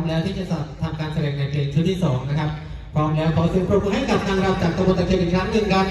มแล้วที่จะทำการแสดงในเพลงชุดที่ 2 นะครับ พร้อมแล้วขอเสียงปรบมือให้กับนางรำจากตะบนตะเคียนอีกครั้งหนึ่งครับ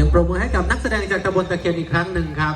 สียงปรบมือให้กับนักแสดงจากตะบนตะเคียนอีกครั้งหนึ่งครับ